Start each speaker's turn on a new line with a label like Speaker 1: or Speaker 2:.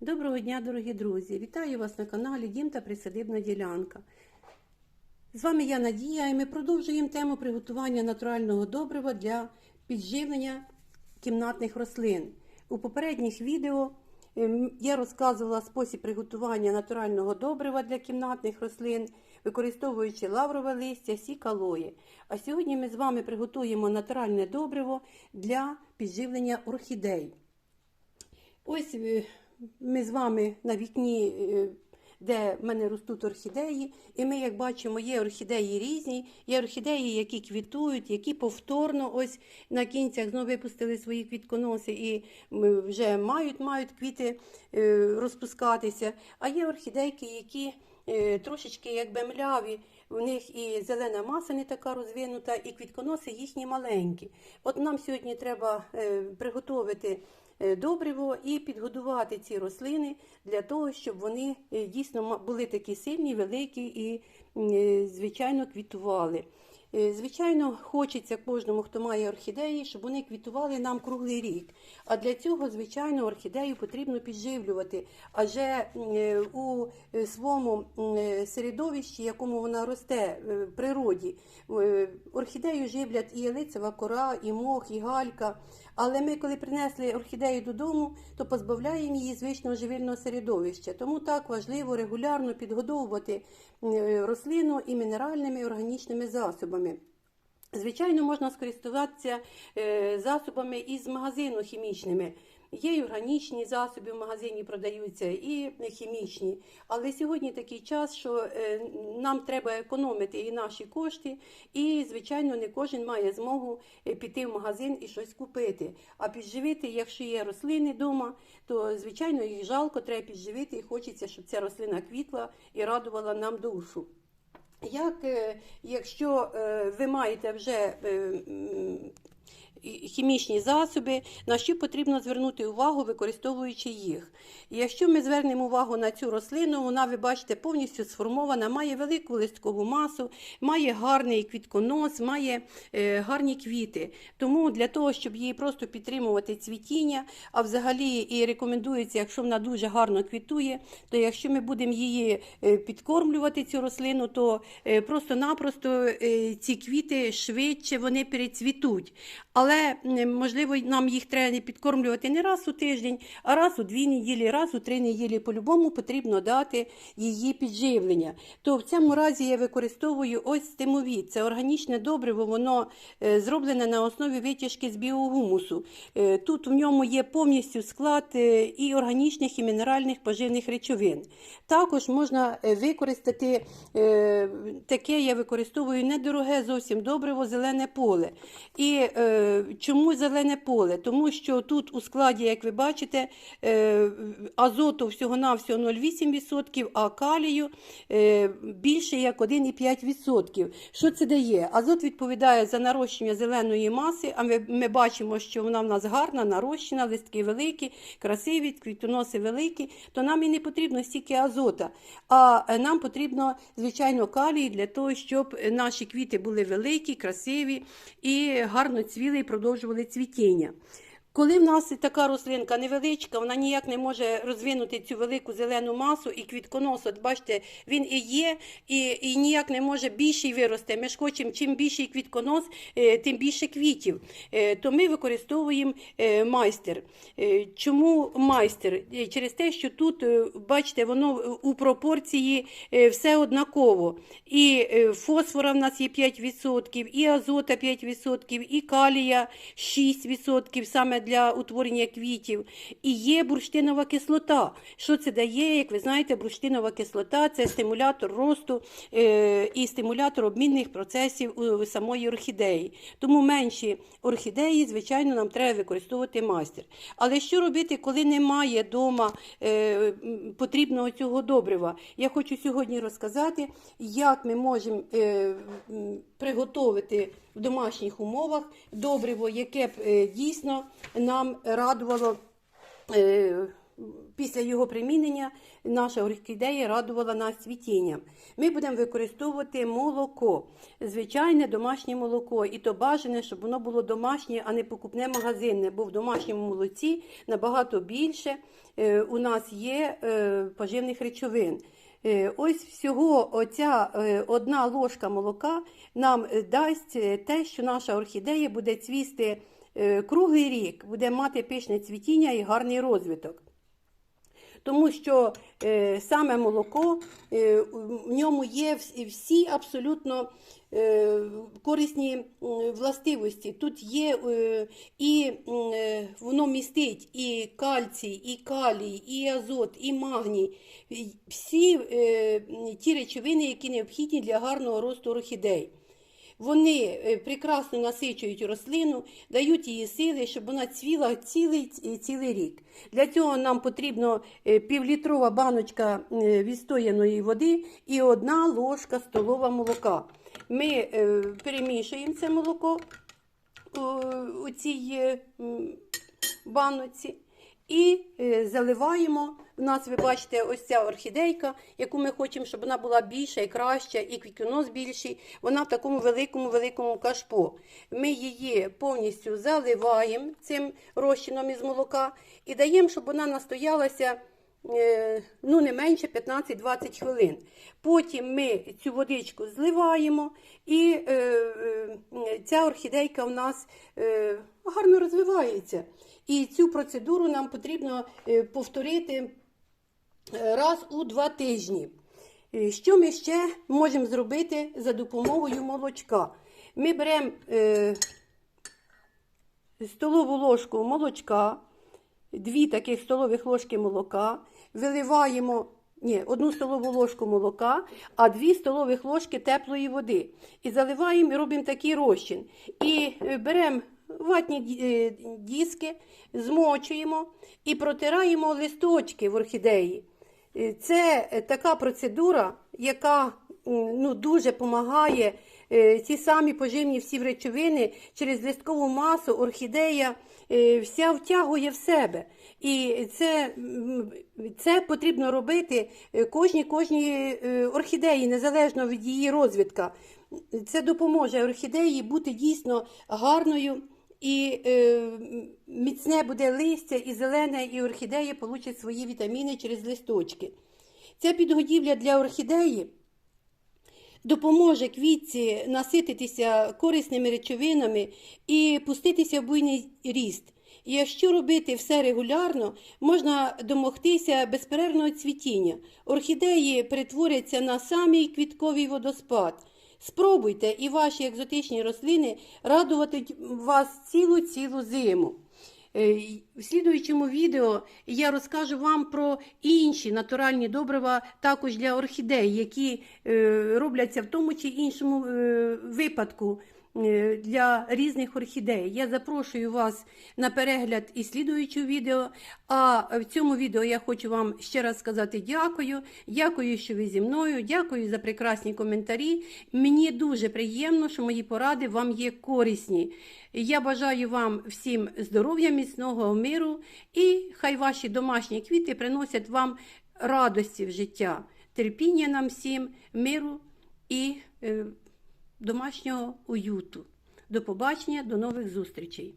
Speaker 1: Доброго дня, дорогі друзі! Вітаю вас на каналі Дім та Присадибна ділянка. З вами я Надія і ми продовжуємо тему приготування натурального добрива для підживлення кімнатних рослин. У попередніх відео ем, я розказувала спосіб приготування натурального добрива для кімнатних рослин, використовуючи лаврове листя, сік алої. А сьогодні ми з вами приготуємо натуральне добриво для підживлення орхідей. Ось е, ми з вами на вікні, е, де в мене ростуть орхідеї, і ми, як бачимо, є орхідеї різні, є орхідеї, які квітують, які повторно ось на кінцях знову випустили свої квітконоси і вже мають, мають квіти е, розпускатися. А є орхідейки, які е, трошечки якби мляві, у них і зелена маса не така розвинута, і квітконоси їхні маленькі. От нам сьогодні треба приготувати добриво і підгодувати ці рослини для того, щоб вони е, дійсно були такі сильні, великі і, е, звичайно, квітували. Е, Звичайно, хочеться кожному, хто має орхідеї, щоб вони квітували нам круглий рік. А для цього, звичайно, орхідею потрібно підживлювати. Адже е, у е, своєму е, середовищі, якому вона росте е, в природі, е, орхідею живлять і ялицева кора, і мох, і галька. Але ми, коли принесли орхідею додому, то позбавляємо її звичного живильного середовища. Тому так важливо регулярно підгодовувати е, рослину і мінеральними і органічними засобами. Звичайно, можна скористуватися е, засобами із магазину хімічними. Є й органічні засоби в магазині продаються, і хімічні. Але сьогодні такий час, що е, нам треба економити і наші кошти, і, звичайно, не кожен має змогу е, піти в магазин і щось купити. А підживити, якщо є рослини вдома, то звичайно їх жалко, треба підживити, і хочеться, щоб ця рослина квітла і радувала нам душу. Як е, якщо ви маєте вже хімічні засоби, на що потрібно звернути увагу, використовуючи їх. І Якщо ми звернемо увагу на цю рослину, вона, ви бачите, повністю сформована, має велику листкову масу, має гарний квітконос, має е, гарні квіти. Тому для того, щоб її просто підтримувати цвітіння, а взагалі і рекомендується, якщо вона дуже гарно квітує, то якщо ми будемо її е, підкормлювати цю рослину, то е, просто-напросто е, ці квіти швидше вони перецвітуть. Але можливо нам їх треба підкормлювати не раз у тиждень, а раз у дві неділі, раз у три неділі. По-любому потрібно дати її підживлення. То в цьому разі я використовую ось стимовід. Це органічне добриво, воно е, зроблене на основі витяжки з біогумусу. Е, Тут в ньому є повністю склад е, і органічних, і мінеральних поживних речовин. Також можна використати таке, я використовую недороге зовсім добриво зелене поле. І чому зелене поле? Тому що тут у складі, як ви бачите, е, азоту всього-навсього 0,8%, а калію е, більше як 1,5%. Що це дає? Азот відповідає за нарощення зеленої маси, а ми, ми бачимо, що вона в нас гарна, нарощена, листки великі, красиві, квітоноси великі, то нам і не потрібно стільки азота. А е, нам потрібно, звичайно, калій для того, щоб наші квіти були великі, красиві і гарно цвіли і продовжували цвітіння. Коли в нас така рослинка невеличка, вона ніяк не може розвинути цю велику зелену масу і квітконос, от бачите, він і є, і, і ніяк не може більший вирости. Ми ж хочемо, чим більший квітконос, е, тим більше квітів. Е, То ми використовуємо е, майстер. Чому майстер? Через те, що тут, бачите, воно у пропорції все однаково. І фосфора в нас є 5%, і азота 5%, і калія 6% саме для утворення квітів. І є бурштинова кислота. Що це дає? Як ви знаєте, бурштинова кислота це стимулятор росту е, і стимулятор обмінних процесів у самої орхідеї. Тому менші орхідеї, звичайно, нам треба використовувати майстер. Але що робити, коли немає вдома е, потрібного цього добрива? Я хочу сьогодні розказати, як ми можемо е, приготувати в домашніх умовах добриво, яке б дійсно нам радувало е, після його примінення наша орхідея радувала нас цвітінням. Ми будемо використовувати молоко, звичайне домашнє молоко. І то бажане, щоб воно було домашнє, а не покупне магазинне, бо в домашньому молоці набагато більше е, у нас є е, поживних речовин. Е, Ось всього оця е, одна ложка молока нам е, дасть те, що наша орхідея буде цвісти круглий рік, буде мати пишне цвітіння і гарний розвиток. Тому що е, саме молоко, е, в ньому є всі абсолютно е, корисні властивості. Тут є е, і е, воно містить і кальцій, і калій, і азот, і магній. Всі е, ті речовини, які необхідні для гарного росту орхідей. Вони е, прекрасно насичують рослину, дають їй сили, щоб вона цвіла цілий, цілий рік. Для цього нам потрібно е, півлітрова баночка е, відстояної води і одна ложка столова молока. Ми перемішуємо це молоко у, цій баноці і е, заливаємо. У нас, ви бачите, ось ця орхідейка, яку ми хочемо, щоб вона була більша і краща, і квітонос більший. Вона в такому великому великому кашпо. Ми її повністю заливаємо цим розчином із молока і даємо, щоб вона настоялася е, ну, не менше 15-20 хвилин. Потім ми цю водичку зливаємо, і е, е, ця орхідейка в нас е, гарно розвивається. І цю процедуру нам потрібно е, повторити е, раз у два тижні. Е, Що ми ще можемо зробити за допомогою молочка? Ми беремо столову ложку молочка, дві таких столових ложки молока, виливаємо ні, одну столову ложку молока, а дві столових ложки теплої води. І заливаємо і робимо такий розчин. І беремо ватні е, диски, змочуємо і протираємо листочки в орхідеї. Е, Це е, така процедура, яка ну, дуже допомагає ці самі поживні всі речовини через листкову масу орхідея вся втягує в себе. І це, це потрібно робити кожній кожній орхідеї, незалежно від її розвитка. Це допоможе орхідеї бути дійсно гарною. І е, міцне буде листя і зелене, і орхідея получить свої вітаміни через листочки. Ця підгодівля для орхідеї допоможе квітці насититися корисними речовинами і пуститися в буйний ріст. І якщо робити все регулярно, можна домогтися безперервного цвітіння. Орхідеї перетворяться на самий квітковий водоспад. Спробуйте і ваші екзотичні рослини радуватимуть вас цілу-цілу зиму. Е, В слідуючому відео я розкажу вам про інші натуральні добрива також для орхідей, які е, робляться в тому чи іншому е, випадку для різних орхідей. Я запрошую вас на перегляд і слідуючого відео. А в цьому відео я хочу вам ще раз сказати дякую. Дякую, що ви зі мною. Дякую за прекрасні коментарі. Мені дуже приємно, що мої поради вам є корисні. Я бажаю вам всім здоров'я, міцного миру і хай ваші домашні квіти приносять вам радості в життя, терпіння нам всім, миру і е, домашнього уюту. До побачення, до нових зустрічей!